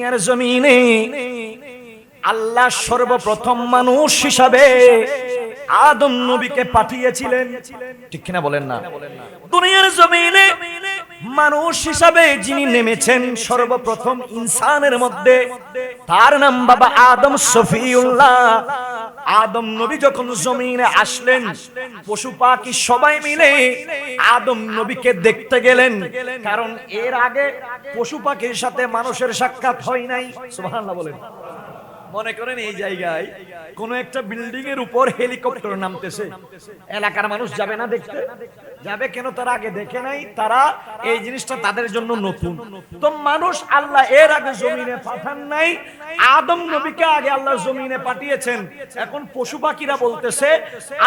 দুনিয়ার জমিনে আল্লাহ সর্বপ্রথম মানুষ হিসাবে আদম নবীকে পাঠিয়েছিলেন। ঠিক কিনা বলেন না? দুনিয়ার জমিনে মানুষ হিসাবে যিনি নেমেছেন সর্বপ্রথম ইনসানের মধ্যে, তার নাম বাবা আদম সফিউল্লাহ আদম নবী যখন জমিনে আসলেন, পশু পাখি সবাই মিলে আদম নবীকে দেখতে গেলেন। কারণ এর আগে পশু পাখির সাথে মানুষের সাক্ষাৎ হয় নাই। সুবহানাল্লাহ বলেন। মনে করেন এই জায়গায় কোন একটা বিল্ডিং এর উপর হেলিকপ্টার নামতেছে। এলাকার মানুষ যাবে না দেখতে। যাবে কেন তারা আগে দেখে নাই? তারা এই জিনিসটা তাদের জন্য নতুন। তো মানুষ আল্লাহ এর আগে জমিনে পাঠান নাই। আদম নবীকে আগে আল্লাহ জমিনে পাঠিয়েছেন। এখন পশু পাখিরা বলতেছে,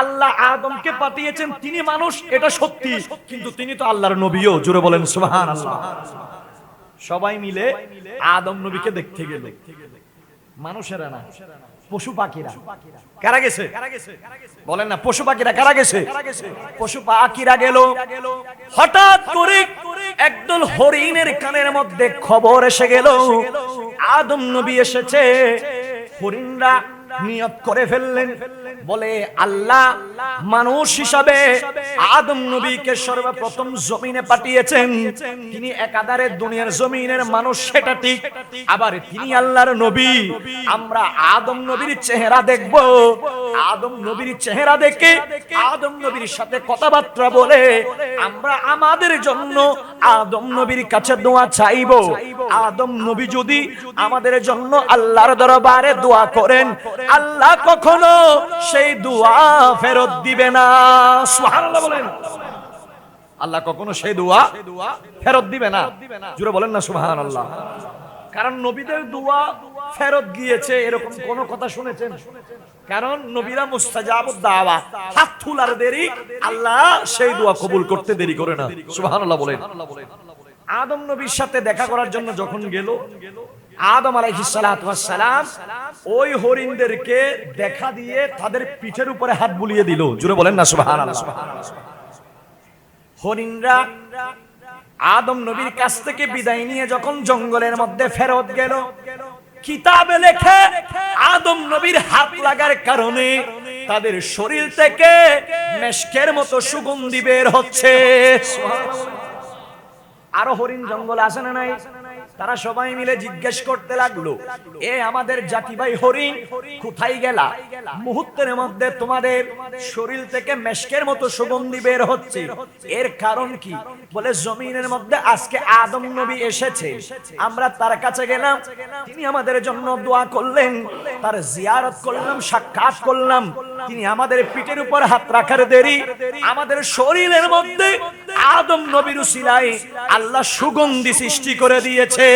আল্লাহ আদমকে পাঠিয়েছেন, তিনি মানুষ, এটা সত্যি। কিন্তু তিনি তো আল্লাহর নবীও। জুড়ে বলেন, সুবহানাল্লাহ। সবাই মিলে আদম নবীকে দেখতে গেল। মানুষেরা না পশু পাখিরা। কারা গেছে? বলেন না পশু পাখিরা কারা গেছে? পশু পাখিরা গেল। হঠাৎ করে একদল হরিণের কানের মধ্যে খবর এসে গেল। আদম নবী এসেছে। হরিণরা নিয়ত করে ফেললেন। বলে আল্লাহ মানুষ হিসাবে আদম নবীকে সর্বপ্রথম জমিনে পাঠিয়েছেন। তিনি একাধারে দুনিয়ার জমিনের মানুষ, সেটা ঠিক। আবার তিনি আল্লাহর নবী। আমরা আদম নবীর চেহারা দেখব। আদম নবীর চেহারা দেখে আদম নবীর সাথে কথাবার্তা বলে, আমরা আমাদের জন্য আদম নবীর কাছে দোয়া চাইব। আদম নবী যদি আমাদের জন্য আল্লাহর দরবারে দোয়া করেন, আল্লাহ কখনো সেই দোয়া ফেরত দিবে না। সুবহানাল্লাহ বলেন। আল্লাহ কখনো সেই দোয়া ফেরত দিবে না। জুড়ে বলেন না সুবহানাল্লাহ। কারণ নবীদের দোয়া ফেরত গিয়েছে, এরকম কোন কথা শুনেছেন? কারণ নবীরা মুস্তাজাব দাওয়া। হাত তুলার দেরি, আল্লাহ সেই দোয়া কবুল করতে দেরি করে না। সুবহানাল্লাহ বলেন। আদম নবীর সাথে দেখা করার জন্য যখন গেল, আদম আলাইহিসসালাম ওই হরিণদেরকে দেখা দিয়ে তাদের পিঠের উপরে হাত বুলিয়ে দিল। জুড়ে বলেন না, সুবহানাল্লাহ। হরিণরা আদম নবীর কাছ থেকে বিদায় নিয়ে যখন জঙ্গলের মধ্যে ফেরত গেল কিতাবে লেখে আদম নবীর হাত লাগার কারণে তাদের শরীর থেকে মেশকের মতো সুগন্ধি বের হচ্ছে। আরও হরিণ জঙ্গল আছে না নাই? তারা সবাই মিলে জিজ্ঞেস করতে লাগল, এ আমাদের জাতি ভাই হরিণ কোথায় গেলা? মুহূর্তের মধ্যে তোমাদের শরীর থেকে মেশকের মতো সুগন্ধি বের হচ্ছে। এর কারণ কি? বলে, জমিনের মধ্যে আজকে আদম নবী এসেছে। আমরা তার কাছে গেলাম, তিনি আমাদের জন্য দোয়া করলেন, তার জিয়ারত করলাম, সাক্ষাৎ করলাম তিনি আমাদের পিঠের উপর হাত রাখার দেরি। আমাদের শরীরের মধ্যে আদম নবীর উসিলাই আল্লাহ সুগন্ধি সৃষ্টি করে দিয়েছে।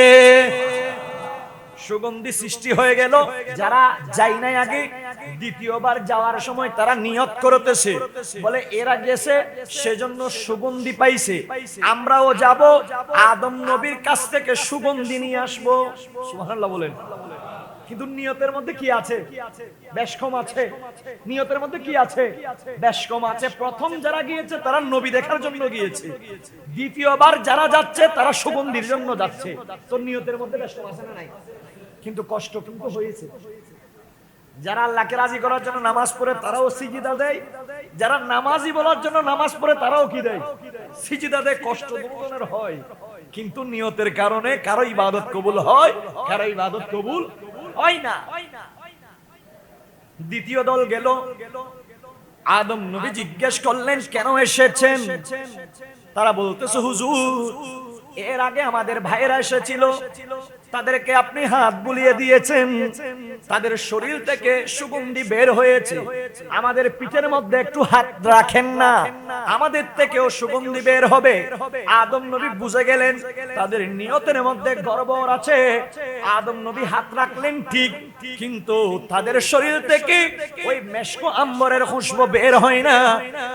সুগন্ধি সৃষ্টি হয়ে গেল। যারা যাই নাই আগে, দ্বিতীয়বার যাওয়ার সময় তারা নিয়ত করতেছে। বলে, এরা গেছে, সেজন্য সুগন্ধি পাইছে। আমরাও যাব, আদম নবীর কাছ থেকে সুগন্ধি নিয়ে আসব। সুবহানাল্লাহ বলেন। কিন্তু নিয়তের মধ্যে কি আছে? বেশ কম আছে। নিয়তের মধ্যে কি আছে? বেশ কম আছে। প্রথম যারা গিয়েছে তারা নবী দেখার জন্য গিয়েছে। দ্বিতীয়বার যারা যাচ্ছে তারা সুগন্ধির জন্য যাচ্ছে। তো নিয়তের মধ্যে বেশ কম আছে না নাই? কিন্তু কষ্ট কিন্তু হয়েছে। যারা আল্লাহকে রাজি করার জন্য নামাজ পড়ে তারাও সিজিদা দেয়। যারা নামাজি বলার জন্য নামাজ পড়ে তারাও কি দেয়? সিজিদা দেয় কষ্ট দুজনের হয়। কিন্তু নিয়তের কারণে কারও ইবাদত কবুল হয় কারও ইবাদত কবুল হয় না। দ্বিতীয় দল গেল। আদম নবী জিজ্ঞেস করলেন, কেন এসেছেন? তারা বলতেছে, হুজুর, এর আগে আমাদের ভাইয়েরা এসেছিল। তাদেরকে আপনি হাত বুলিয়ে দিয়েছেন। তাদের শরীর থেকে সুগন্ধি বের হয়েছে। আমাদের পিঠের মধ্যে একটু হাত রাখেন না। আমাদের থেকেও সুগন্ধি বের হবে। আদম নবী বুঝে গেলেন, তাদের নিয়তের মধ্যে গর্বর আছে। আদম নবী হাত রাখলেন ঠিক, কিন্তু তাদের শরীর থেকে ওই মেশকো আম্বরের খুশবো বের হয় না।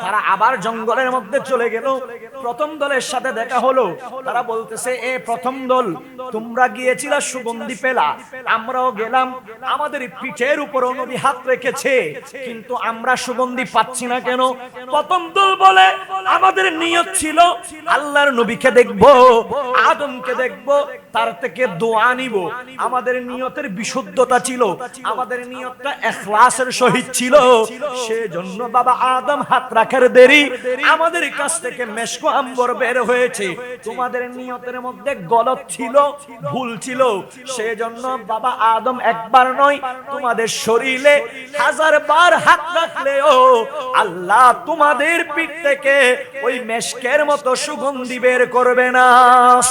তারা আবার জঙ্গলের মধ্যে চলে গেল। প্রথম দলের সাথে দেখা হলো। তারা বলতেছে, এ প্রথম দল, তোমরা গিয়েছিল সুগন্ধি পেলা, আমরাও গেলাম, আমাদের পিঠের উপর নবী হাত রেখেছে, কিন্তু আমরা সুগন্ধি পাচ্ছি না কেন? প্রথম দল বলে, আমাদের নিয়ত ছিল আল্লাহর নবীকে দেখব, আদমকে দেখব, তার থেকে দোয়া নিব। আমাদের নিয়তের বিশুদ্ধতা ছিল, আমাদের নিয়তটা এখলাসের সহিত ছিল। সেজন্য বাবা আদম হাত রাখার দেরি, আমাদের কাছ থেকে মেশকো আম্বর বের হয়েছে। তোমাদের নিয়তের মধ্যে গলত ছিল, ভুল ছিল। সেজন্য বাবা আদম একবার নয়, তোমাদের শরীরে হাজার বার হাত রাখলেও আল্লাহ তোমাদের পিঠ থেকে ওই মেশকের মতো সুগন্ধি বের করবে না।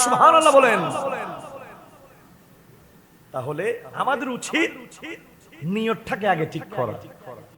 সুবহানাল্লাহ বলেন। তাহলে আমাদের উচিত নিয়তটাকে আগে ঠিক করা।